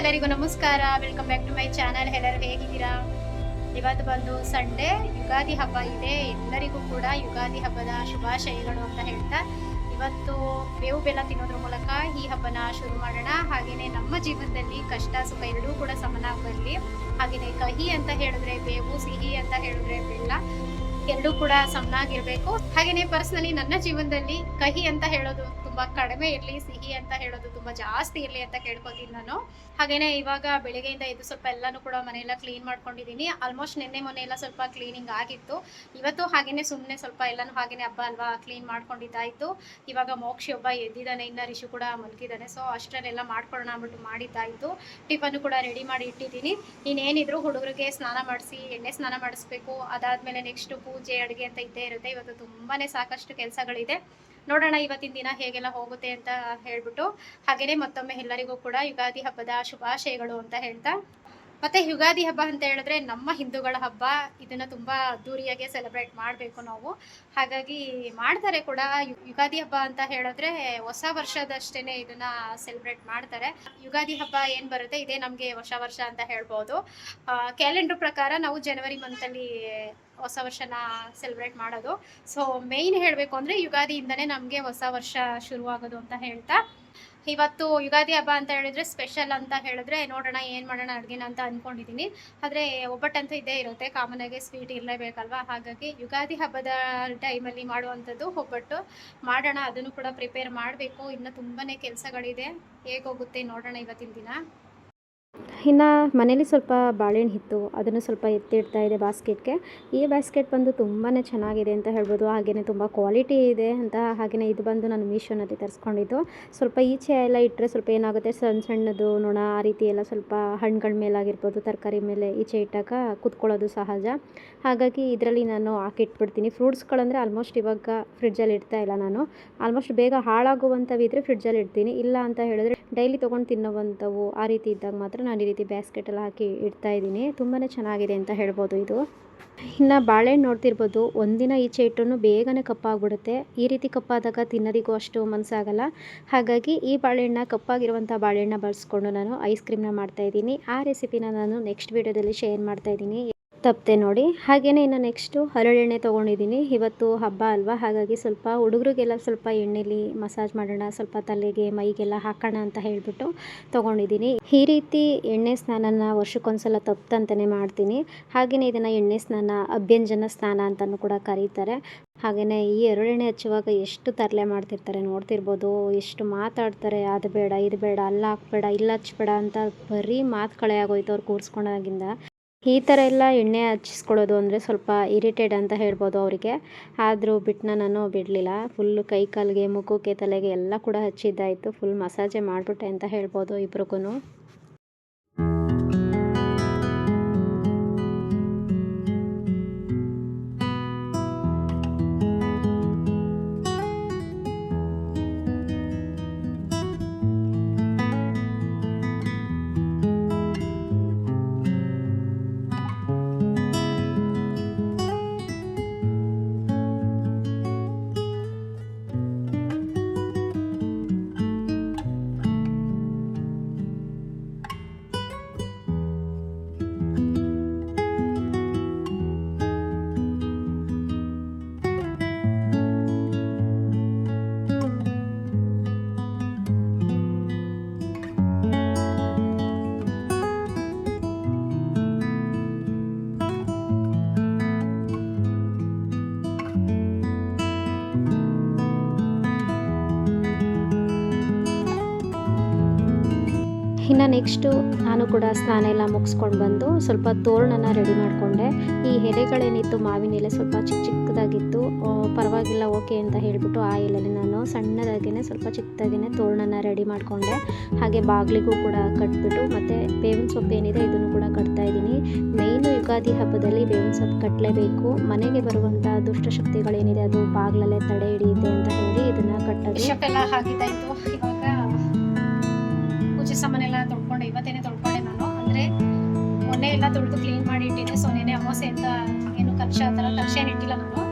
ಎಲ್ಲರಿಗೂ ನಮಸ್ಕಾರ. Welcome back to my channel ಎಲ್ಲರೂ ಹೇಗಿದ್ದೀರಾ? ಇವತ್ತು ಬಂದು ಸಂಡೇ ಯುಗಾದಿ ಹಬ್ಬ ಇದೆ. ಎಲ್ಲರಿಗೂ ಕೂಡ ಯುಗಾದಿ ಹಬ್ಬದ ಶುಭಾಶಯಗಳು ಅಂತ ಹೇಳ್ತಾ, ಇವತ್ತು ಬೇವು ಬೆಲ್ಲ ತಿನ್ನೋದ್ರ ಮೂಲಕ ಈ ಹಬ್ಬನ ಶುರು ಮಾಡೋಣ. ಹಾಗೆಯೇ ನಮ್ಮ ಜೀವನದಲ್ಲಿ ಕಷ್ಟ, ಸುಖ ಎರಡೂ ಕೂಡ ಸಮನಾಗಿ ಬರಲಿ ಹಾಗೆಯೇ ಕಹಿ ಅಂತ ಹೇಳಿದ್ರೆ ಬೇವು, ಸಿಹಿ ಅಂತ ಹೇಳಿದ್ರೆ ಬೆಲ್ಲ, ಎರಡೂ ಕೂಡ ಸಮನಾಗಿರ್ಬೇಕು. ಹಾಗೆಯೇ ಪರ್ಸನಲಿ ನನ್ನ ಜೀವನದಲ್ಲಿ ಕಹಿ ಅಂತ ಹೇಳೋದು ತುಂಬಾ ಕಡಿಮೆ ಇರಲಿ, ಸಿಹಿ ಅಂತ ಹೇಳೋದು ತುಂಬಾ ಜಾಸ್ತಿ ಇರಲಿ ಅಂತ ಕೇಳ್ಕೊತೀನಿ ನಾನು. ಹಾಗೇನೆ ಇವಾಗ ಬೆಳಿಗ್ಗೆಯಿಂದ ಇದು ಸ್ವಲ್ಪ ಎಲ್ಲಾನು ಕೂಡ ಮನೆಯೆಲ್ಲ ಕ್ಲೀನ್ ಮಾಡ್ಕೊಂಡಿದ್ದೀನಿ. ಆಲ್ಮೋಸ್ಟ್ ನಿನ್ನೆ ಮೊನ್ನೆ ಎಲ್ಲ ಸ್ವಲ್ಪ ಕ್ಲೀನಿಂಗ್ ಆಗಿತ್ತು. ಇವತ್ತು ಹಾಗೇನೆ ಸುಮ್ಮನೆ ಸ್ವಲ್ಪ ಎಲ್ಲಾನು ಹಾಗೇನೆ ಹಬ್ಬ ಅಲ್ವಾ ಕ್ಲೀನ್ ಮಾಡ್ಕೊಂಡಿದ್ದಾಯ್ತು. ಇವಾಗ ಮೋಕ್ಷಿ ಒಬ್ಬ ಎದ್ದಿದ್ದಾನೆ, ಇನ್ನ ರಿಷು ಕೂಡ ಮಲಗಿದ್ದಾನೆ. ಸೊ ಅಷ್ಟರಲ್ಲೆಲ್ಲ ಮಾಡ್ಕೊಳ್ಳೋಣ ಅಂದ್ಬಿಟ್ಟು ಮಾಡಿದ್ದಾಯ್ತು. ಟಿಫನ್ ಕೂಡ ರೆಡಿ ಮಾಡಿ ಇಟ್ಟಿದ್ದೀನಿ. ಇನ್ನೇನಿದ್ರು ಹುಡುಗರಿಗೆ ಸ್ನಾನ ಮಾಡಿಸಿ, ಎಣ್ಣೆ ಸ್ನಾನ ಮಾಡಿಸ್ಬೇಕು. ಅದಾದ್ಮೇಲೆ ನೆಕ್ಸ್ಟ್ ಪೂಜೆ, ಅಡುಗೆ ಅಂತ ಇದ್ದೇ ಇರುತ್ತೆ. ಇವತ್ತು ತುಂಬಾನೇ ಸಾಕಷ್ಟು ಕೆಲಸಗಳಿದೆ. ನೋಡೋಣ ಇವತ್ತಿನ ದಿನ ಹೇಗೆಲ್ಲ ಹೋಗುತ್ತೆ ಅಂತ ಹೇಳ್ಬಿಟ್ಟು ಹಾಗೇನೆ ಮತ್ತೊಮ್ಮೆ ಎಲ್ಲರಿಗೂ ಕೂಡ ಯುಗಾದಿ ಹಬ್ಬದ ಶುಭಾಶಯಗಳು ಅಂತ ಹೇಳ್ತಾ. ಮತ್ತೆ ಯುಗಾದಿ ಹಬ್ಬ ಅಂತ ಹೇಳಿದ್ರೆ ನಮ್ಮ ಹಿಂದೂಗಳ ಹಬ್ಬ. ಇದನ್ನ ತುಂಬಾ ಅದ್ದೂರಿಯಾಗಿ ಸೆಲೆಬ್ರೇಟ್ ಮಾಡಬೇಕು ನಾವು. ಹಾಗಾಗಿ ಮಾಡ್ತಾರೆ ಕೂಡ. ಯುಗಾದಿ ಹಬ್ಬ ಅಂತ ಹೇಳಿದ್ರೆ ಹೊಸ ವರ್ಷದಷ್ಟೇನೆ ಇದನ್ನ ಸೆಲೆಬ್ರೇಟ್ ಮಾಡ್ತಾರೆ. ಯುಗಾದಿ ಹಬ್ಬ ಏನ್ ಬರುತ್ತೆ? ಇದೇ ನಮಗೆ ಹೊಸ ವರ್ಷ ಅಂತ ಹೇಳ್ಬೋದು. ಕ್ಯಾಲೆಂಡರ್ ಪ್ರಕಾರ ನಾವು ಜನವರಿ ಮಂತಲ್ಲಿ ಹೊಸ ವರ್ಷನ ಸೆಲೆಬ್ರೇಟ್ ಮಾಡೋದು. ಸೊ ಮೇಯ್ನ್ ಹೇಳಬೇಕು ಅಂದರೆ ಯುಗಾದಿಯಿಂದನೇ ನಮಗೆ ಹೊಸ ವರ್ಷ ಶುರುವಾಗೋದು ಅಂತ ಹೇಳ್ತಾ. ಇವತ್ತು ಯುಗಾದಿ ಹಬ್ಬ ಅಂತ ಹೇಳಿದ್ರೆ ಸ್ಪೆಷಲ್ ಅಂತ ಹೇಳಿದ್ರೆ ನೋಡೋಣ, ಏನು ಮಾಡೋಣ, ಅಡುಗೆನ ಅಂತ ಅಂದ್ಕೊಂಡಿದ್ದೀನಿ ಆದರೆ ಒಬ್ಬಟ್ಟಂತೂ ಇದ್ದೇ ಇರುತ್ತೆ ಕಾಮನ್ ಆಗಿ ಸ್ವೀಟ್ ಇರಲೇಬೇಕಲ್ವಾ? ಹಾಗಾಗಿ ಯುಗಾದಿ ಹಬ್ಬದ ಟೈಮಲ್ಲಿ ಮಾಡುವಂಥದ್ದು ಒಬ್ಬಟ್ಟು. ಮಾಡೋಣ, ಅದನ್ನು ಕೂಡ ಪ್ರಿಪೇರ್ ಮಾಡಬೇಕು. ಇನ್ನು ತುಂಬಾ ಕೆಲಸಗಳಿದೆ. ಹೇಗೋಗುತ್ತೆ ನೋಡೋಣ ಇವತ್ತಿನ ದಿನ. ಇನ್ನು ಮನೇಲಿ ಸ್ವಲ್ಪ ಬಾಳೆಹಣ್ಣು ಇತ್ತು, ಅದನ್ನು ಸ್ವಲ್ಪ ಎತ್ತಿಡ್ತಾ ಇದೆ ಬಾಸ್ಕೆಟ್ಗೆ. ಈ ಬಾಸ್ಕೆಟ್ ಬಂದು ತುಂಬಾ ಚೆನ್ನಾಗಿದೆ ಅಂತ ಹೇಳ್ಬೋದು. ಹಾಗೆಯೇ ತುಂಬ ಕ್ವಾಲಿಟಿ ಇದೆ ಅಂತ ಹಾಗೆಯೇ ಇದು ಬಂದು ನಾನು ಮೀಶೋನಲ್ಲಿ ತರಿಸ್ಕೊಂಡಿದ್ದು. ಸ್ವಲ್ಪ ಈಚೆ ಎಲ್ಲ ಇಟ್ಟರೆ ಸ್ವಲ್ಪ ಏನಾಗುತ್ತೆ, ಸಣ್ಣ ಸಣ್ಣದು ನೋಣ ಆ ರೀತಿ ಎಲ್ಲ ಸ್ವಲ್ಪ ಹಣ್ಣುಗಳ ಮೇಲಾಗಿರ್ಬೋದು, ತರಕಾರಿ ಮೇಲೆ ಈಚೆ ಇಟ್ಟಾಗ ಕುತ್ಕೊಳ್ಳೋದು ಸಹಜ. ಹಾಗಾಗಿ ಇದರಲ್ಲಿ ನಾನು ಹಾಕಿಟ್ಬಿಡ್ತೀನಿ. ಫ್ರೂಟ್ಸ್ಗಳಂದರೆ ಆಲ್ಮೋಸ್ಟ್ ಇವಾಗ ಫ್ರಿಡ್ಜಲ್ಲಿ ಇಡ್ತಾ ಇಲ್ಲ ನಾನು. ಆಲ್ಮೋಸ್ಟ್ ಬೇಗ ಹಾಳಾಗುವಂಥವಿದ್ರೆ ಫ್ರಿಡ್ಜಲ್ಲಿ ಇಡ್ತೀನಿ. ಇಲ್ಲ ಅಂತ ಹೇಳಿದ್ರೆ ಡೈಲಿ ತೊಗೊಂಡು ತಿನ್ನೋವಂಥವು ಆ ರೀತಿ ಇದ್ದಾಗ ಮಾತ್ರ ನಾನು ರೀತಿ ಬ್ಯಾಸ್ಕೆಟಲ್ಲಿ ಹಾಕಿ ಇಡ್ತಾ ಇದ್ದೀನಿ. ತುಂಬಾ ಚೆನ್ನಾಗಿದೆ ಅಂತ ಹೇಳ್ಬೋದು ಇದು. ಇನ್ನು ಬಾಳೆಹಣ್ಣು ನೋಡ್ತಿರ್ಬೋದು. ಒಂದಿನ ಈಚೆ ಇಟ್ಟು ಬೇಗನೆ ಕಪ್ಪಾಗ್ಬಿಡುತ್ತೆ. ಈ ರೀತಿ ಕಪ್ಪಾದಾಗ ತಿನ್ನೋದಿಗೂ ಅಷ್ಟು ಮನಸ್ಸಾಗಲ್ಲ. ಹಾಗಾಗಿ ಈ ಬಾಳೆಹಣ್ಣ ಕಪ್ಪಾಗಿರುವಂಥ ಬಾಳೆಹಣ್ಣ ಬಳಸ್ಕೊಂಡು ನಾನು ಐಸ್ ಕ್ರೀಮ್ನ ಮಾಡ್ತಾಯಿದ್ದೀನಿ ಆ ರೆಸಿಪಿನ ನಾನು ನೆಕ್ಸ್ಟ್ ವೀಡಿಯೋದಲ್ಲಿ ಶೇರ್ ಮಾಡ್ತಾಯಿದ್ದೀನಿ ತಪ್ಪದೆ ನೋಡಿ. ಹಾಗೆಯೇ ಇನ್ನು ನೆಕ್ಸ್ಟು ಹರಳೆಣ್ಣೆ ತೊಗೊಂಡಿದ್ದೀನಿ. ಇವತ್ತು ಹಬ್ಬ ಅಲ್ವಾ? ಹಾಗಾಗಿ ಸ್ವಲ್ಪ ಹುಡುಗರಿಗೆಲ್ಲ ಸ್ವಲ್ಪ ಎಣ್ಣೆಲಿ ಮಸಾಜ್ ಮಾಡೋಣ, ಸ್ವಲ್ಪ ತಲೆಗೆ ಮೈಗೆಲ್ಲ ಹಾಕೋಣ ಅಂತ ಹೇಳಿಬಿಟ್ಟು ತೊಗೊಂಡಿದ್ದೀನಿ. ಈ ರೀತಿ ಎಣ್ಣೆ ಸ್ನಾನನ ವರ್ಷಕ್ಕೊಂದ್ಸಲ ತಪ್ಪದಂತಲೇ ಮಾಡ್ತೀನಿ. ಹಾಗೆಯೇ ಇದನ್ನು ಎಣ್ಣೆ ಸ್ನಾನ, ಅಭ್ಯಂಜನ ಸ್ನಾನ ಅಂತಲೂ ಕೂಡ ಕರೀತಾರೆ. ಹಾಗೆಯೇ ಈ ಎರಡೆಣ್ಣೆ ಹಚ್ಚುವಾಗ ಎಷ್ಟು ತರಲೆ ಮಾಡ್ತಿರ್ತಾರೆ ನೋಡ್ತಿರ್ಬೋದು. ಎಷ್ಟು ಮಾತಾಡ್ತಾರೆ, ಅದು ಬೇಡ, ಇದು ಬೇಡ, ಅಲ್ಲ ಹಾಕ್ಬೇಡ, ಇಲ್ಲಿ ಹಚ್ಬೇಡ ಅಂತ ಬರೀ ಮಾತುಗಳೇ ಆಗೋಯ್ತು ಅವ್ರು ಕೂರಿಸ್ಕೊಂಡಾಗಿಂದ. ಈ ಥರ ಎಲ್ಲ ಎಣ್ಣೆ ಹಚ್ಚಿಸ್ಕೊಳ್ಳೋದು ಅಂದರೆ ಸ್ವಲ್ಪ ಇರಿಟೇಟ್ ಅಂತ ಹೇಳ್ಬೋದು ಅವರಿಗೆ. ಆದರೂ ಬಿಟ್ಟನ ನಾನು ಬಿಡಲಿಲ್ಲ. ಫುಲ್ಲು ಕೈ ಕಾಲಿಗೆ, ಮುಖಕ್ಕೆ, ತಲೆಗೆ ಎಲ್ಲ ಕೂಡ ಹಚ್ಚಿದ್ದಾಯಿತು. ಫುಲ್ ಮಸಾಜೆ ಮಾಡಿಬಿಟ್ಟೆ ಅಂತ ಹೇಳ್ಬೋದು ಇಬ್ರಿಗೂ ಇನ್ನು ನೆಕ್ಸ್ಟು ನಾನು ಕೂಡ ಸ್ನಾನ ಎಲ್ಲ ಮುಗಿಸ್ಕೊಂಡು ಬಂದು ಸ್ವಲ್ಪ ತೋರಣನ ರೆಡಿ ಮಾಡಿಕೊಂಡೆ. ಈ ಎಲೆಗಳೇನಿತ್ತು ಮಾವಿನ ಎಲೆ ಸ್ವಲ್ಪ ಚಿಕ್ಕ ಚಿಕ್ಕದಾಗಿತ್ತು. ಪರವಾಗಿಲ್ಲ ಓಕೆ ಅಂತ ಹೇಳಿಬಿಟ್ಟು ಆ ಎಲೆಲಿ ನಾನು ಸಣ್ಣದಾಗಿಯೇ ಸ್ವಲ್ಪ ಚಿಕ್ಕದಾಗಿಯೇ ತೋರಣನ ರೆಡಿ ಮಾಡಿಕೊಂಡೆ. ಹಾಗೆ ಬಾಗಿಲಿಗೂ ಕೂಡ ಕಟ್ಬಿಟ್ಟು ಮತ್ತು ಬೇವಿನ ಸೊಪ್ಪು ಏನಿದೆ ಇದನ್ನು ಕೂಡ ಕಟ್ತಾ ಇದ್ದೀನಿ. ಮೇಯ್ನು ಯುಗಾದಿ ಹಬ್ಬದಲ್ಲಿ ಬೇವಿನ ಸೊಪ್ಪು ಕಟ್ಟಲೇಬೇಕು ಮನೆಗೆ ಬರುವಂಥ ದುಷ್ಟಶಕ್ತಿಗಳೇನಿದೆ ಅದು ಬಾಗಿಲಲ್ಲೇ ತಡೆ ಹಿಡಿಯುತ್ತೆ ಅಂತ ಹೇಳಿ ಇದನ್ನು ಕಟ್ಟೋದು. ಸಾಮಾನೆಲ್ಲ ತೊಳ್ಕೊಂಡೆ, ಇವತ್ತೇನೆ ತೊಳ್ಕೊಂಡೆ ನಾನು. ಅಂದ್ರೆ ಮೊನ್ನೆ ಎಲ್ಲ ತೊಳೆದು ಕ್ಲೀನ್ ಮಾಡಿ ಇಟ್ಟಿದ್ದೆ. ಸೊ ನೆನೆ ಅಮಾವಾಸ್ಯೆ ಅಂತ ಏನು ಕಕ್ಷ ಆ ಥರ ಏನ್ ಇಟ್ಟಿಲ್ಲ ನಾನು.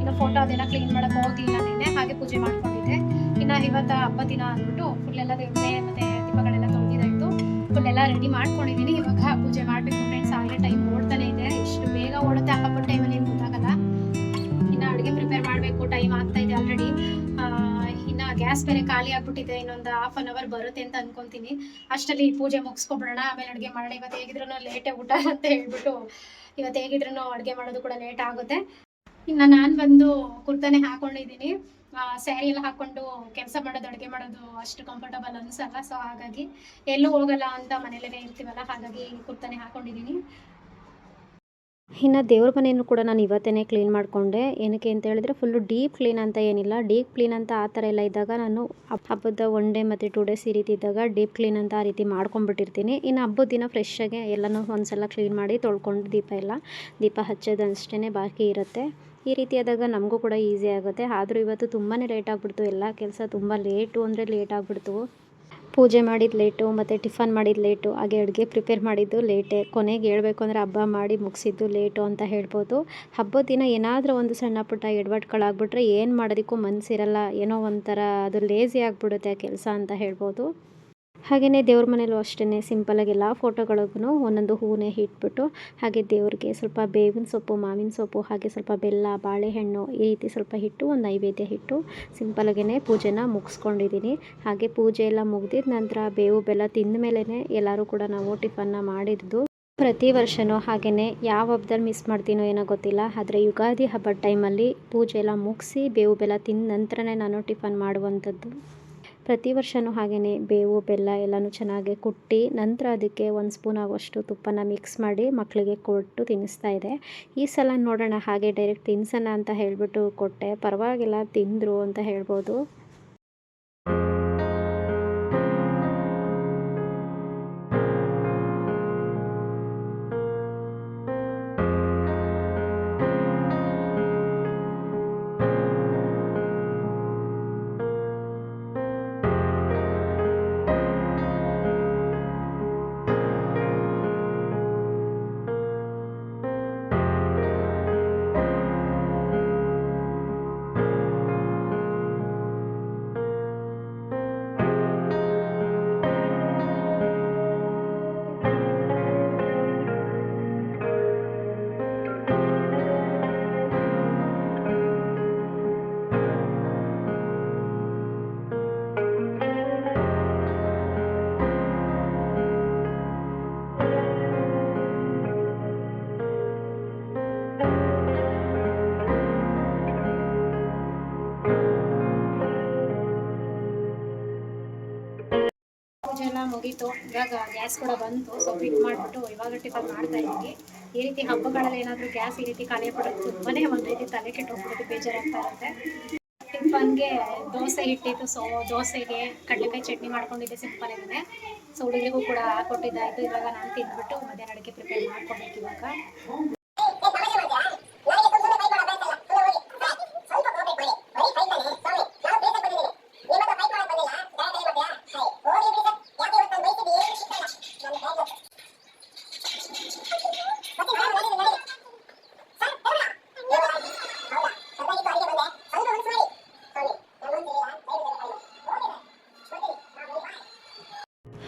ಇನ್ನು ಫೋಟೋ ಅದೆಲ್ಲ ಕ್ಲೀನ್ ಮಾಡಕ್ ಹೋಗ್ಲಿಲ್ಲ ನೆನೆ, ಹಾಗೆ ಪೂಜೆ ಮಾಡ್ಕೊಂಡಿದ್ದೆ. ಇನ್ನ ಇವತ್ತ ಹಬ್ಬ ದಿನ ಅಂದ್ಬಿಟ್ಟು ಫುಲ್ ಎಲ್ಲ ದೇವ್ರೆ ಮತ್ತೆ ದೀಪಗಳೆಲ್ಲ ತೊಳೆದಿದ್ದಾಯ್ತು. ಫುಲ್ ಎಲ್ಲ ರೆಡಿ ಮಾಡ್ಕೊಂಡಿದ್ದೀನಿ. ಇವಾಗ ಪೂಜೆ ಮಾಡಬೇಕು ಫ್ರೆಂಡ್ಸ್ ಆಗಲೇ ಟೈಮ್ ಓಡ್ತಾನೆ ಇದೆ. ಎಷ್ಟು ಬೇಗ ಓಡುತ್ತೆ ಗ್ಯಾಸ್ ಬೇರೆ ಖಾಲಿ ಆಗ್ಬಿಟ್ಟಿದೆ, ಇನ್ನೊಂದು ಹಾಫ್ ಅನ್ ಅವರ್ ಬರುತ್ತೆ ಅಂತ ಅನ್ಕೊಂತೀನಿ. ಅಷ್ಟರಲ್ಲಿ ಪೂಜೆ ಮುಗಿಸ್ಕೊಬಿಡೋಣ, ಆಮೇಲೆ ಅಡುಗೆ ಮಾಡೋಣ. ಇವತ್ತು ಹೇಗಿದ್ರು ಲೇಟೇ ಊಟ ಅಂತ ಹೇಳ್ಬಿಟ್ಟು, ಇವತ್ತು ಹೇಗಿದ್ರು ಅಡುಗೆ ಮಾಡೋದು ಕೂಡ ಲೇಟ್ ಆಗುತ್ತೆ. ಇನ್ನು ನಾನು ಬಂದು ಕುರ್ತಾನೆ ಹಾಕೊಂಡಿದ್ದೀನಿ. ಸ್ಯಾರಿ ಎಲ್ಲ ಹಾಕೊಂಡು ಕೆಲಸ ಮಾಡೋದು, ಅಡುಗೆ ಮಾಡೋದು ಅಷ್ಟು ಕಂಫರ್ಟಬಲ್ ಅನ್ಸಲ್ಲ ಸೊ ಹಾಗಾಗಿ ಎಲ್ಲೂ ಹೋಗಲ್ಲ ಅಂತ ಮನೇಲೇ ಇರ್ತೀವಲ್ಲ, ಹಾಗಾಗಿ ಕುರ್ತಾನೆ ಹಾಕೊಂಡಿದ್ದೀನಿ. ಇನ್ನು ದೇವ್ರ ಮನೆಯನ್ನು ಕೂಡ ನಾನು ಇವತ್ತೇ ಕ್ಲೀನ್ ಮಾಡಿಕೊಂಡೆ. ಏನಕ್ಕೆ ಅಂತ ಹೇಳಿದ್ರೆ ಫುಲ್ಲು ಡೀಪ್ ಕ್ಲೀನ್ ಅಂತ ಏನಿಲ್ಲ. ಡೀಪ್ ಕ್ಲೀನ್ ಅಂತ ಆ ಥರ ಎಲ್ಲ ಇದ್ದಾಗ ನಾನು ಹಬ್ಬದ ಒನ್ ಡೇ ಮತ್ತು ಟೂ ಡೇಸ್ ಈ ರೀತಿ ಇದ್ದಾಗ ಡೀಪ್ ಕ್ಲೀನ್ ಅಂತ ಆ ರೀತಿ ಮಾಡ್ಕೊಂಡ್ಬಿಟ್ಟಿರ್ತೀನಿ. ಇನ್ನು ಹಬ್ಬದ ದಿನ ಫ್ರೆಶ್ಶಾಗೆ ಎಲ್ಲನೂ ಒಂದ್ಸಲ ಕ್ಲೀನ್ ಮಾಡಿ ತೊಳ್ಕೊಂಡು ದೀಪ ಎಲ್ಲ, ದೀಪ ಹಚ್ಚೋದು ಅಷ್ಟೇ ಬಾಕಿ ಇರುತ್ತೆ. ಈ ರೀತಿ ಆದಾಗ ನಮಗೂ ಕೂಡ ಈಸಿ ಆಗುತ್ತೆ. ಆದರೂ ಇವತ್ತು ತುಂಬಾ ಲೇಟ್ ಆಗಿಬಿಡ್ತು. ಎಲ್ಲ ಕೆಲಸ ತುಂಬ ಲೇಟು ಅಂದರೆ ಲೇಟ್ ಆಗಿಬಿಡ್ತು. ಪೂಜೆ ಮಾಡಿದ್ದು ಲೇಟು ಮತ್ತು ಟಿಫನ್ ಮಾಡಿದ್ದು ಲೇಟು ಹಾಗೆ ಅಡುಗೆ ಪ್ರಿಪೇರ್ ಮಾಡಿದ್ದು ಲೇಟೇ ಕೊನೆಗೆ ಹೇಳಬೇಕು ಅಂದರೆ ಹಬ್ಬ ಮಾಡಿ ಮುಗಿಸಿದ್ದು ಲೇಟು ಅಂತ ಹೇಳ್ಬೋದು. ಹಬ್ಬದ ದಿನ ಏನಾದರೂ ಒಂದು ಸಣ್ಣ ಪುಟ್ಟ ಎಡವಟ್ಗಳಾಗ್ಬಿಟ್ರೆ ಏನು ಮಾಡೋದಕ್ಕೂ ಮನಸ್ಸಿರಲ್ಲ ಏನೋ ಒಂಥರ ಅದು ಲೇಸಿ ಆಗಿಬಿಡುತ್ತೆ ಆ ಕೆಲಸ ಅಂತ ಹೇಳ್ಬೋದು. ಹಾಗೆಯೇ ದೇವ್ರ ಮನೇಲೂ ಅಷ್ಟೇ ಸಿಂಪಲಾಗಿ ಎಲ್ಲ ಫೋಟೋಗಳಿಗೂ ಒಂದೊಂದು ಹೂವನ್ನೇ ಇಟ್ಬಿಟ್ಟು, ಹಾಗೆ ದೇವ್ರಿಗೆ ಸ್ವಲ್ಪ ಬೇವಿನ ಸೊಪ್ಪು, ಮಾವಿನ ಸೊಪ್ಪು, ಹಾಗೆ ಸ್ವಲ್ಪ ಬೆಲ್ಲ, ಬಾಳೆಹಣ್ಣು ಈ ರೀತಿ ಸ್ವಲ್ಪ ಹಿಟ್ಟು ಒಂದು ನೈವೇದ್ಯ ಹಿಟ್ಟು ಸಿಂಪಲಾಗೇ ಪೂಜೆನ ಮುಗಿಸ್ಕೊಂಡಿದ್ದೀನಿ ಹಾಗೆ ಪೂಜೆ ಎಲ್ಲ ಮುಗ್ದಿದ ನಂತರ ಬೇವು ಬೆಲ್ಲ ತಿಂದ ಮೇಲೇ ಎಲ್ಲರೂ ಕೂಡ ನಾವು ಟಿಫನ್ನ ಮಾಡಿದ್ದು. ಪ್ರತಿ ವರ್ಷವೂ ಹಾಗೆಯೇ ಯಾವ ಹಬ್ಬದಲ್ಲಿ ಮಿಸ್ ಮಾಡ್ತೀನೋ ಏನೋ ಗೊತ್ತಿಲ್ಲ, ಆದರೆ ಯುಗಾದಿ ಹಬ್ಬದ ಟೈಮಲ್ಲಿ ಪೂಜೆ ಎಲ್ಲ ಮುಗಿಸಿ ಬೇವು ಬೆಲ್ಲ ತಿಂದ ನಂತರನೇ ನಾನು ಟಿಫನ್ ಮಾಡುವಂಥದ್ದು. ಪ್ರತಿ ವರ್ಷವೂ ಹಾಗೆಯೇ ಬೇವು, ಬೆಲ್ಲ ಎಲ್ಲನೂ ಚೆನ್ನಾಗಿ ಕುಟ್ಟಿ ನಂತರ ಅದಕ್ಕೆ ಒಂದು ಸ್ಪೂನ್ ಆಗುವಷ್ಟು ತುಪ್ಪನ ಮಿಕ್ಸ್ ಮಾಡಿ ಮಕ್ಕಳಿಗೆ ಕೊಟ್ಟು ತಿನ್ನಿಸ್ತಾ ಇದೆ. ಈ ಸಲ ನೋಡೋಣ ಹಾಗೆ ಡೈರೆಕ್ಟ್ ತಿನ್ಸೋಣ ಅಂತ ಹೇಳಿಬಿಟ್ಟು ಕೊಟ್ಟೆ. ಪರವಾಗಿಲ್ಲ, ತಿಂದರು ಅಂತ ಹೇಳ್ಬೋದು. ಮುಗೀತು. ಇವಾಗ ಗ್ಯಾಸ್ ಕೂಡ ಬಂತು. ಸೊ ಕ್ವಿಕ್ ಮಾಡಿಬಿಟ್ಟು ಇವಾಗ ಟಿಫನ್ ಮಾಡ್ತಾ ಇದ್ದೀನಿ. ಈ ರೀತಿ ಹಬ್ಬಗಳಲ್ಲಿ ಏನಾದರೂ ಗ್ಯಾಸ್ ಈ ರೀತಿ ಖಾಲಿ ಆಗ್ಬಿಡೋದು ತುಂಬಾನೇ ಒಂದು ರೀತಿ ತಲೆ ಕೆಟ್ಟೋಗ್ಬಿಡೋದು ಬೇಜಾರಾಗ್ತಾ ಇರುತ್ತೆ. ಟಿಫನ್ಗೆ ದೋಸೆ ಹಿಟ್ಟಿತ್ತು. ಸೊ ದೋಸೆಗೆ ಕಡಲೆಕಾಯಿ ಚಟ್ನಿ ಮಾಡ್ಕೊಂಡಿದ್ದೆ ಸಿಂಪಲ್ ಆಗಿದೆ ಸೊ ಹುಡುಗರಿಗೂ ಕೂಡ ಕೊಟ್ಟಿದ್ದಾಯಿತು. ಇವಾಗ ನಾನು ತಿಂದ್ಬಿಟ್ಟು ಮಧ್ಯಾಹ್ನ ಅಡುಗೆ ಪ್ರಿಪೇರ್ ಮಾಡ್ಕೊಬೇಕು ಇವಾಗ.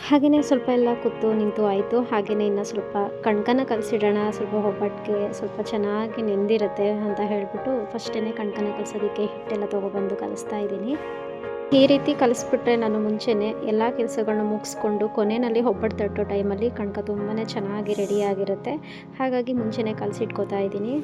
ಹಾಗೆಯೇ ಸ್ವಲ್ಪ ಎಲ್ಲ ಕೂತು ನಿಂತು ಆಯಿತು. ಹಾಗೆಯೇ ಇನ್ನು ಸ್ವಲ್ಪ ಕಣ್ಕನ ಕಲಸಿಡೋಣ, ಸ್ವಲ್ಪ ಒಬ್ಬಟ್ಟಿಗೆ ಸ್ವಲ್ಪ ಚೆನ್ನಾಗಿ ನೆಂದಿರುತ್ತೆ ಅಂತ ಹೇಳಿಬಿಟ್ಟು ಫಸ್ಟೇ ಕಣ್ಕನ ಕಲಸೋದಕ್ಕೆ ಹಿಟ್ಟೆಲ್ಲ ತೊಗೊಬಂದು ಕಲಿಸ್ತಾ ಇದ್ದೀನಿ. ಈ ರೀತಿ ಕಲಿಸ್ಬಿಟ್ರೆ ನಾನು ಮುಂಚೆನೇ ಎಲ್ಲ ಕೆಲಸಗಳನ್ನ ಮುಗಿಸ್ಕೊಂಡು ಕೊನೆಯಲ್ಲಿ ಒಬ್ಬಟ್ಟು ತಟ್ಟೋ ಟೈಮಲ್ಲಿ ಕಣ್ಕ ತುಂಬಾ ಚೆನ್ನಾಗಿ ರೆಡಿಯಾಗಿರುತ್ತೆ ಹಾಗಾಗಿ ಮುಂಚೆನೇ ಕಲಸಿಟ್ಕೋತಾ ಇದ್ದೀನಿ.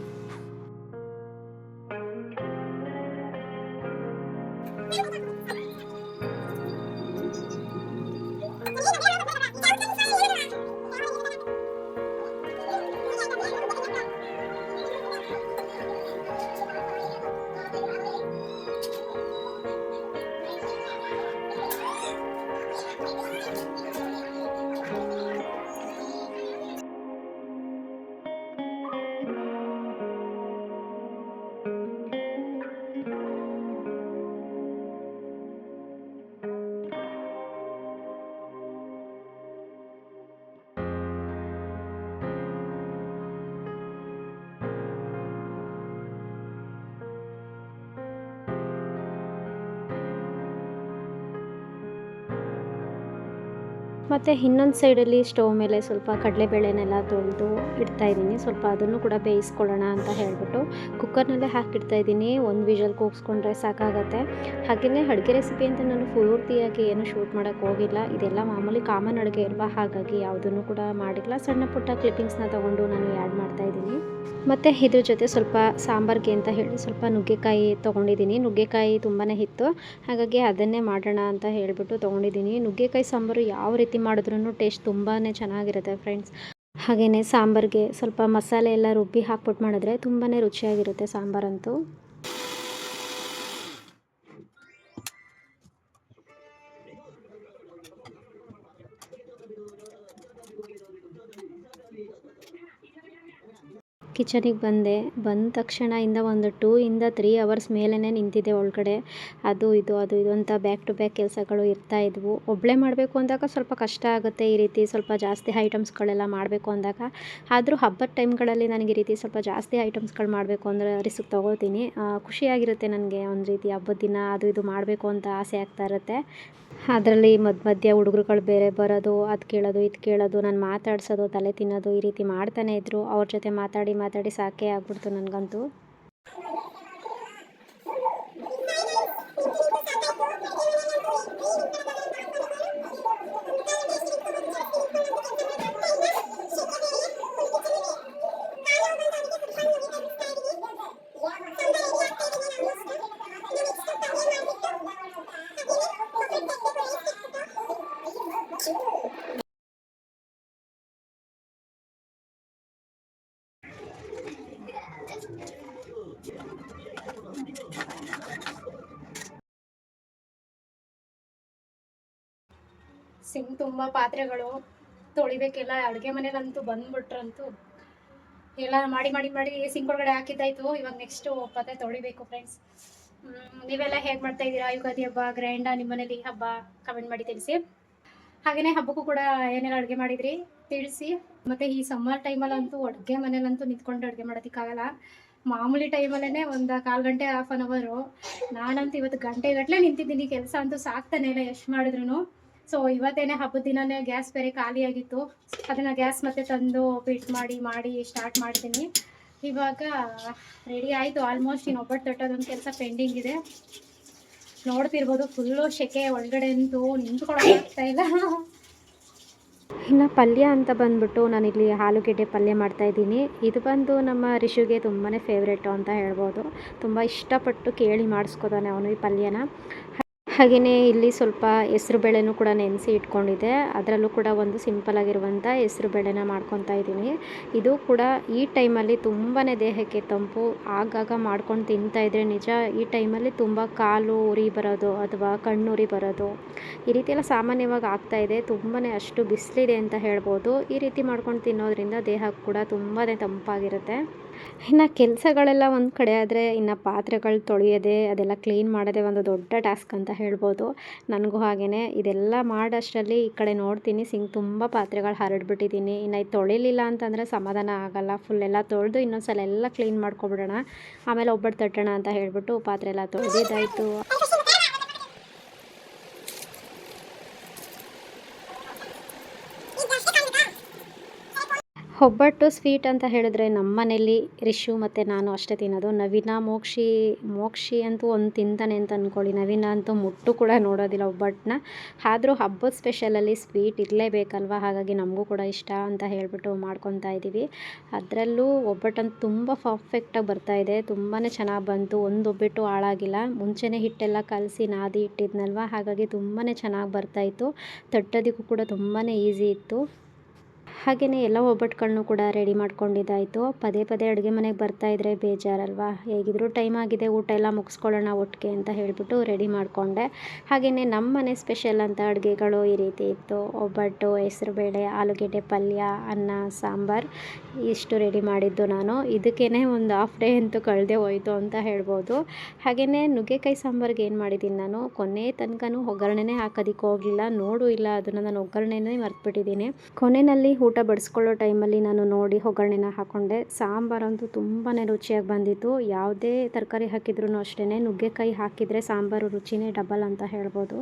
ಮತ್ತು ಇನ್ನೊಂದು ಸೈಡಲ್ಲಿ ಸ್ಟವ್ ಮೇಲೆ ಸ್ವಲ್ಪ ಕಡಲೆಬೇಳೆನೆಲ್ಲ ತೊಳೆದು ಇಡ್ತಾ ಇದ್ದೀನಿ. ಸ್ವಲ್ಪ ಅದನ್ನು ಕೂಡ ಬೇಯಿಸ್ಕೊಳ್ಳೋಣ ಅಂತ ಹೇಳಿಬಿಟ್ಟು ಕುಕ್ಕರ್ನಲ್ಲೇ ಹಾಕಿಡ್ತಾ ಇದ್ದೀನಿ. ಒಂದು ವಿಷಲ್ ಕೂಗಿಸ್ಕೊಂಡ್ರೆ ಸಾಕಾಗತ್ತೆ. ಹಾಗೆಯೇ ಅಡುಗೆ ರೆಸಿಪಿ ಅಂತ ನಾನು ಪೂರ್ತಿಯಾಗಿ ಏನು ಶೂಟ್ ಮಾಡೋಕ್ಕೆ ಹೋಗಿಲ್ಲ. ಇದೆಲ್ಲ ಮಾಮೂಲಿ ಕಾಮನ್ ಅಡುಗೆ ಅಲ್ವಾ ಹಾಗಾಗಿ ಯಾವುದನ್ನು ಕೂಡ ಮಾಡಿಲ್ಲ. ಸಣ್ಣ ಪುಟ್ಟ ಕ್ಲಿಪ್ಪಿಂಗ್ಸ್ನ ತೊಗೊಂಡು ನಾನು ಆ್ಯಡ್ ಮಾಡ್ತಾ ಇದ್ದೀನಿ. ಮತ್ತು ಇದ್ರ ಜೊತೆ ಸ್ವಲ್ಪ ಸಾಂಬಾರ್ಗೆ ಅಂತ ಹೇಳಿ ಸ್ವಲ್ಪ ನುಗ್ಗೆಕಾಯಿ ತೊಗೊಂಡಿದ್ದೀನಿ. ನುಗ್ಗೆಕಾಯಿ ತುಂಬಾ ಇತ್ತು ಹಾಗಾಗಿ ಅದನ್ನೇ ಮಾಡೋಣ ಅಂತ ಹೇಳಿಬಿಟ್ಟು ತೊಗೊಂಡಿದ್ದೀನಿ. ನುಗ್ಗೆಕಾಯಿ ಸಾಂಬಾರು ಯಾವ ರೀತಿ ಮಾಡಿದ್ರೂ ಟೇಸ್ಟ್ ತುಂಬಾ ಚೆನ್ನಾಗಿರುತ್ತೆ ಫ್ರೆಂಡ್ಸ್ ಹಾಗೆಯೇ ಸಾಂಬಾರಿಗೆ ಸ್ವಲ್ಪ ಮಸಾಲೆ ಎಲ್ಲ ರುಬ್ಬಿ ಹಾಕ್ಬಿಟ್ಟು ಮಾಡಿದ್ರೆ ತುಂಬಾ ರುಚಿಯಾಗಿರುತ್ತೆ ಸಾಂಬಾರಂತೂ ಕಿಚನಿಗೆ ಬಂದೆ. ಬಂದ ತಕ್ಷಣ ಇಂದ ಒಂದು ಟೂ ಇಂದ ತ್ರೀ ಅವರ್ಸ್ ಮೇಲೇ ನಿಂತಿದ್ದೆ ಒಳಗಡೆ. ಅದು ಇದು ಅದು ಇದು ಅಂತ ಬ್ಯಾಕ್ ಟು ಬ್ಯಾಕ್ ಕೆಲಸಗಳು ಇರ್ತಾ ಇದ್ವು. ಒಬ್ಬಳೇ ಮಾಡಬೇಕು ಅಂದಾಗ ಸ್ವಲ್ಪ ಕಷ್ಟ ಆಗುತ್ತೆ ಈ ರೀತಿ ಸ್ವಲ್ಪ ಜಾಸ್ತಿ ಐಟಮ್ಸ್ಗಳೆಲ್ಲ ಮಾಡಬೇಕು ಅಂದಾಗ. ಆದರೂ ಹಬ್ಬದ ಟೈಮ್ಗಳಲ್ಲಿ ನನಗೆ ಈ ರೀತಿ ಸ್ವಲ್ಪ ಜಾಸ್ತಿ ಐಟಮ್ಸ್ಗಳು ಮಾಡಬೇಕು ಅಂದರೆ ರಿಸ್ಕ್ ತೊಗೋತೀನಿ ಖುಷಿಯಾಗಿರುತ್ತೆ ನನಗೆ ಒಂದು ರೀತಿ ಹಬ್ಬದ ದಿನ ಅದು ಇದು ಮಾಡಬೇಕು ಅಂತ ಆಸೆ ಆಗ್ತಾ ಇರುತ್ತೆ. ಅದರಲ್ಲಿ ಮಧ್ಯ ಮಧ್ಯ ಹುಡುಗರುಗಳು ಬೇರೆ ಬರೋದು, ಅದು ಕೇಳೋದು, ಇದು ಕೇಳೋದು, ನಾನು ಮಾತಾಡ್ಸೋದು, ತಲೆ ತಿನ್ನೋದು ಈ ರೀತಿ ಮಾಡ್ತಾನೆ ಇದ್ದರು ಅವ್ರ ಜೊತೆ ಮಾತಾಡಿ ಮಾತಾಡಿ ಸಾಕೇ ಆಗ್ಬಿಡ್ತು ನನಗಂತೂ. ಸಿಂಕ್ ತುಂಬ ಪಾತ್ರೆಗಳು ತೊಳಿಬೇಕೆಲ್ಲ. ಅಡುಗೆ ಮನೇಲಂತೂ ಬಂದ್ಬಿಟ್ರಂತೂ. ಎಲ್ಲ ಮಾಡಿ ಮಾಡಿ ಮಾಡಿ ಸಿಂಕ್ ಒಳಗಡೆ ಹಾಕಿದ್ದಾಯ್ತು. ಇವಾಗ ನೆಕ್ಸ್ಟು ಪಾತ್ರೆ ತೊಳಿಬೇಕು ಫ್ರೆಂಡ್ಸ್ ನೀವೆಲ್ಲ ಹೇಗೆ ಮಾಡ್ತಾ ಇದೀರಾ ಯುಗಾದಿ ಹಬ್ಬ ಗ್ರ್ಯಾಂಡ ನಿಮ್ಮ ಮನೇಲಿ ಹಬ್ಬ ಕಮೆಂಟ್ ಮಾಡಿ ತಿಳಿಸಿ. ಹಾಗೆಯೇ ಹಬ್ಬಕ್ಕೂ ಕೂಡ ಏನೆಲ್ಲ ಅಡುಗೆ ಮಾಡಿದ್ರಿ? ತಿಳಿಸಿ. ಮತ್ತೆ ಈ ಸಮ್ಮರ್ ಟೈಮಲ್ಲಂತೂ ಅಡುಗೆ ಮನೇಲಂತೂ ನಿಂತ್ಕೊಂಡು ಅಡುಗೆ ಮಾಡೋದಕ್ಕಾಗಲ್ಲ. ಮಾಮೂಲಿ ಟೈಮಲ್ಲೇ ಒಂದು ಕಾಲು ಗಂಟೆ ಹಾಫ್ ಆನ್ ಅವರು ನಾನಂತೂ ಇವತ್ತು ಗಂಟೆ ಗಟ್ಟಲೆ ನಿಂತಿದ್ದೀನಿ. ಕೆಲಸ ಅಂತೂ ಸಾಕ್ತಾನೆ ಇಲ್ಲ ಎಷ್ಟು ಮಾಡಿದ್ರು ಸೊ ಇವತ್ತೇನೆ ಹಬ್ಬದ ದಿನನೇ ಗ್ಯಾಸ್ ಬೇರೆ ಖಾಲಿಯಾಗಿತ್ತು ಅದನ್ನು ಗ್ಯಾಸ್ ಮತ್ತೆ ತಂದು ಫಿಟ್ ಮಾಡಿ ಮಾಡಿ ಸ್ಟಾರ್ಟ್ ಮಾಡ್ತೀನಿ. ಇವಾಗ ರೆಡಿ ಆಯಿತು. ಆಲ್ಮೋಸ್ಟ್ ಇನ್ನು ಒಬ್ಬಟ್ಟು ಕೆಲಸ ಪೆಂಡಿಂಗ್ ಇದೆ. ನೋಡ್ತಿರ್ಬೋದು ಫುಲ್ಲು ಸೆಕೆ ಒಳಗಡೆ ಅಂತೂ ನಿಂತ್ಕೊಳಕ್ಕಾಗ್ತಾ ಇಲ್ಲ. ಇನ್ನು ಪಲ್ಯ ಅಂತ ಬಂದ್ಬಿಟ್ಟು ನಾನಿಲ್ಲಿ ಆಲೂಗೆಡ್ಡೆ ಪಲ್ಯ ಮಾಡ್ತಾಯಿದ್ದೀನಿ ಇದು ಬಂದು ನಮ್ಮ ರಿಷುಗೆ ತುಂಬಾ ಫೇವ್ರೇಟು ಅಂತ ಹೇಳ್ಬೋದು. ತುಂಬ ಇಷ್ಟಪಟ್ಟು ಕೇಳಿ ಮಾಡಿಸ್ಕೋತಾನೆ ಅವನು ಈ ಪಲ್ಯನ. ಹಾಗೆಯೇ ಇಲ್ಲಿ ಸ್ವಲ್ಪ ಹೆಸ್ರು ಬೇಳೆನೂ ಕೂಡ ನೆನೆಸಿ ಇಟ್ಕೊಂಡಿದೆ ಅದರಲ್ಲೂ ಕೂಡ ಒಂದು ಸಿಂಪಲ್ ಆಗಿರುವಂಥ ಹೆಸ್ರು ಬೇಳೆನ ಮಾಡ್ಕೊತಾ ಇದ್ದೀನಿ. ಇದು ಕೂಡ ಈ ಟೈಮಲ್ಲಿ ತುಂಬಾ ದೇಹಕ್ಕೆ ತಂಪು. ಆಗಾಗ ಮಾಡ್ಕೊಂಡು ತಿಂತಾ ಇದ್ರೆ ನಿಜ ಈ ಟೈಮಲ್ಲಿ ತುಂಬ ಕಾಲು ಉರಿ ಬರೋದು ಅಥವಾ ಕಣ್ಣು ಉರಿ ಬರೋದು ಈ ರೀತಿಯೆಲ್ಲ ಸಾಮಾನ್ಯವಾಗಿ ಆಗ್ತಾ ಇದೆ. ತುಂಬಾ ಅಷ್ಟು ಬಿಸಿಲಿದೆ ಅಂತ ಹೇಳ್ಬೋದು. ಈ ರೀತಿ ಮಾಡ್ಕೊಂಡು ತಿನ್ನೋದ್ರಿಂದ ದೇಹಕ್ಕೆ ಕೂಡ ತುಂಬಾ ತಂಪಾಗಿರುತ್ತೆ. ಇನ್ನು ಕೆಲಸಗಳೆಲ್ಲ ಒಂದು ಕಡೆ ಆದರೆ ಇನ್ನು ಪಾತ್ರೆಗಳು ತೊಳೆಯೋದೆ, ಅದೆಲ್ಲ ಕ್ಲೀನ್ ಮಾಡೋದೇ ಒಂದು ದೊಡ್ಡ ಟಾಸ್ಕ್ ಅಂತ ಹೇಳ್ಬೋದು. ನನಗೂ ಹಾಗೆಯೇ ಇದೆಲ್ಲ ಮಾಡೋಷ್ಟರಲ್ಲಿ ಈ ಕಡೆ ನೋಡ್ತೀನಿ. ಸಿಂಗ್ ತುಂಬ ಪಾತ್ರೆಗಳು ಹರಡ್ಬಿಟ್ಟಿದ್ದೀನಿ. ಇನ್ನು ಇದು ತೊಳಿಲಿಲ್ಲ ಅಂತಂದರೆ ಸಮಾಧಾನ ಆಗೋಲ್ಲ. ಫುಲ್ ಎಲ್ಲ ತೊಳೆದು ಇನ್ನೊಂದ್ಸಲ ಎಲ್ಲ ಕ್ಲೀನ್ ಮಾಡ್ಕೊಬಿಡೋಣ. ಆಮೇಲೆ ಒಬ್ಬಟ್ಟು ತಟ್ಟೋಣ ಅಂತ ಹೇಳಿಬಿಟ್ಟು ಪಾತ್ರೆ ಎಲ್ಲ ತೊಳೆದಿದ್ದಾಯಿತು. ಒಬ್ಬಟ್ಟು ಸ್ವೀಟ್ ಅಂತ ಹೇಳಿದ್ರೆ ನಮ್ಮ ಮನೇಲಿ ರಿಶು ಮತ್ತು ನಾನು ಅಷ್ಟೇ ತಿನ್ನೋದು. ನವೀನ, ಮೋಕ್ಷಿ ಮೋಕ್ಷಿ ಅಂತೂ ಒಂದು ತಿಂತಾನೆ ಅಂತ ಅಂದ್ಕೊಳ್ಳಿ ನವೀನ ಅಂತೂ ಮುಟ್ಟು ಕೂಡ ನೋಡೋದಿಲ್ಲ ಒಬ್ಬಟ್ಟನ್ನ ಆದರೂ ಹಬ್ಬದ ಸ್ಪೆಷಲಲ್ಲಿ ಸ್ವೀಟ್ ಇರಲೇಬೇಕಲ್ವ? ಹಾಗಾಗಿ ನಮಗೂ ಕೂಡ ಇಷ್ಟ ಅಂತ ಹೇಳಿಬಿಟ್ಟು ಮಾಡ್ಕೊತಾ ಇದ್ದೀವಿ. ಅದರಲ್ಲೂ ಒಬ್ಬಟ್ಟಂತೂ ತುಂಬ ಪರ್ಫೆಕ್ಟಾಗಿ ಇದೆ. ತುಂಬಾ ಚೆನ್ನಾಗಿ ಬಂತು. ಒಂದು ಒಬ್ಬಟ್ಟು ಹಾಳಾಗಿಲ್ಲ. ಮುಂಚೆನೇ ಹಿಟ್ಟೆಲ್ಲ ಕಲಸಿ ನಾದಿ ಇಟ್ಟಿದ್ನಲ್ವ? ಹಾಗಾಗಿ ತುಂಬಾ ಚೆನ್ನಾಗಿ ಬರ್ತಾಯಿತ್ತು ತಟ್ಟೋದಕ್ಕೂ ಕೂಡ ತುಂಬಾ ಈಸಿ ಇತ್ತು. ಹಾಗೆಯೇ ಎಲ್ಲ ಒಬ್ಬಟ್ಟುಗಳ್ನೂ ಕೂಡ ರೆಡಿ ಮಾಡ್ಕೊಂಡಿದ್ದಾಯಿತು. ಪದೇ ಪದೇ ಅಡುಗೆ ಮನೆಗೆ ಬರ್ತಾ ಇದ್ದರೆ ಬೇಜಾರಲ್ವಾ? ಹೇಗಿದ್ರೂ ಟೈಮ್ ಆಗಿದೆ, ಊಟ ಎಲ್ಲ ಮುಗಿಸ್ಕೊಳ್ಳೋಣ ಒಟ್ಟಿಗೆ ಅಂತ ಹೇಳಿಬಿಟ್ಟು ರೆಡಿ ಮಾಡಿಕೊಂಡೆ. ಹಾಗೆಯೇ ನಮ್ಮ ಮನೆ ಸ್ಪೆಷಲ್ ಅಂತ ಅಡುಗೆಗಳು ಈ ರೀತಿ ಇತ್ತು. ಒಬ್ಬಟ್ಟು, ಹೆಸರುಬೇಳೆ, ಆಲೂಗೆಡ್ಡೆ, ಪಲ್ಯ, ಅನ್ನ, ಸಾಂಬಾರು ಇಷ್ಟು ರೆಡಿ ಮಾಡಿದ್ದು ನಾನು. ಇದಕ್ಕೇ ಒಂದು ಹಾಫ್ ಡೇ ಅಂತೂ ಕಳೆದೇ ಹೋಯಿತು ಅಂತ ಹೇಳ್ಬೋದು. ಹಾಗೆಯೇ ನುಗ್ಗೆಕಾಯಿ ಸಾಂಬಾರಿಗೆ ಏನು ಮಾಡಿದ್ದೀನಿ ನಾನು? ಕೊನೆ ತನಕನೂ ಒಗ್ಗರಣೆನೇ ಹಾಕೋದಕ್ಕೆ ಹೋಗಲಿಲ್ಲ. ನೋಡು ಇಲ್ಲ, ಅದನ್ನು ನಾನು ಒಗ್ಗರಣೆನೇ ಮರ್ತುಬಿಟ್ಟಿದ್ದೀನಿ. ಕೊನೆಯಲ್ಲಿ ಊಟ ಬಡಿಸ್ಕೊಳ್ಳೋ ಟೈಮಲ್ಲಿ ನಾನು ನೋಡಿ ಒಗ್ಗರಣೆನ ಹಾಕ್ಕೊಂಡೆ ಸಾಂಬಾರಂತೂ ತುಂಬಾ ರುಚಿಯಾಗಿ ಬಂದಿತ್ತು. ಯಾವುದೇ ತರಕಾರಿ ಹಾಕಿದ್ರೂ ಅಷ್ಟೇ ನುಗ್ಗೆಕಾಯಿ ಹಾಕಿದರೆ ಸಾಂಬಾರು ರುಚಿನೇ ಡಬಲ್ ಅಂತ ಹೇಳ್ಬೋದು.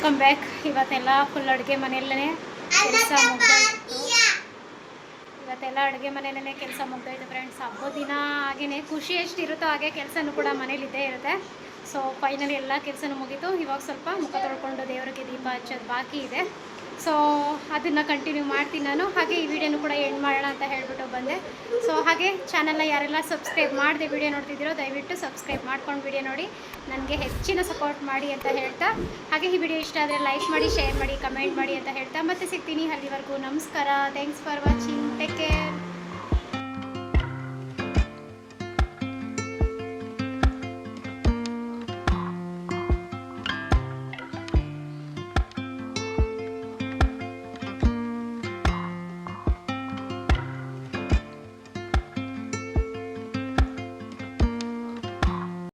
ವೆಲ್ಕಮ್ ಬ್ಯಾಕ್ ಇವತ್ತೆಲ್ಲ ಫುಲ್ ಅಡುಗೆ ಮನೆಯಲ್ಲೇ ಕೆಲಸ ಮುಗ್ದಾಯ್ತು. ಇವತ್ತೆಲ್ಲ ಅಡುಗೆ ಮನೆಯಲ್ಲೇ ಕೆಲಸ ಮುಗ್ದಾಯ್ತು ಫ್ರೆಂಡ್ಸ್ ಹಬ್ಬದ ದಿನ ಹಾಗೇ ಖುಷಿ ಎಷ್ಟು ಇರುತ್ತೋ ಹಾಗೆ ಕೆಲಸನೂ ಕೂಡ ಮನೇಲಿ ಇದ್ದೇ ಇರುತ್ತೆ. ಸೊ ಫೈನಲಿ ಎಲ್ಲ ಕೆಲಸನೂ ಮುಗೀತು. ಇವಾಗ ಸ್ವಲ್ಪ ಮುಖ ತೊಳ್ಕೊಂಡು ದೇವರಿಗೆ ದೀಪ ಹಚ್ಚೋದು ಬಾಕಿ ಇದೆ. ಸೊ ಅದನ್ನು ಕಂಟಿನ್ಯೂ ಮಾಡ್ತೀನಿ ನಾನು. ಹಾಗೆ ಈ ವಿಡಿಯೋನು ಕೂಡ ಎಂಡ್ ಮಾಡೋಣ ಅಂತ ಹೇಳಿಬಿಟ್ಟು ಬಂದೆ. ಸೊ ಹಾಗೆ ಚಾನಲ್ನ ಯಾರೆಲ್ಲ ಸಬ್ಸ್ಕ್ರೈಬ್ ಮಾಡಿದೆ ವಿಡಿಯೋ ನೋಡ್ತಿದ್ದೀರೋ, ದಯವಿಟ್ಟು ಸಬ್ಸ್ಕ್ರೈಬ್ ಮಾಡ್ಕೊಂಡು ವಿಡಿಯೋ ನೋಡಿ. ನನಗೆ ಹೆಚ್ಚಿನ ಸಪೋರ್ಟ್ ಮಾಡಿ ಅಂತ ಹೇಳ್ತಾ. ಹಾಗೆ ಈ ವಿಡಿಯೋ ಇಷ್ಟ ಆದರೆ ಲೈಕ್ ಮಾಡಿ ಶೇರ್ ಮಾಡಿ ಕಮೆಂಟ್ ಮಾಡಿ ಅಂತ ಹೇಳ್ತಾ. ಮತ್ತೆ ಸಿಗ್ತೀನಿ ಅಲ್ಲಿವರೆಗೂ. ನಮಸ್ಕಾರ. Thanks for watching take care